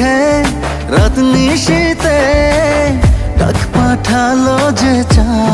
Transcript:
দেখে রাত নিশিতে ডাক পাঠালো যে চা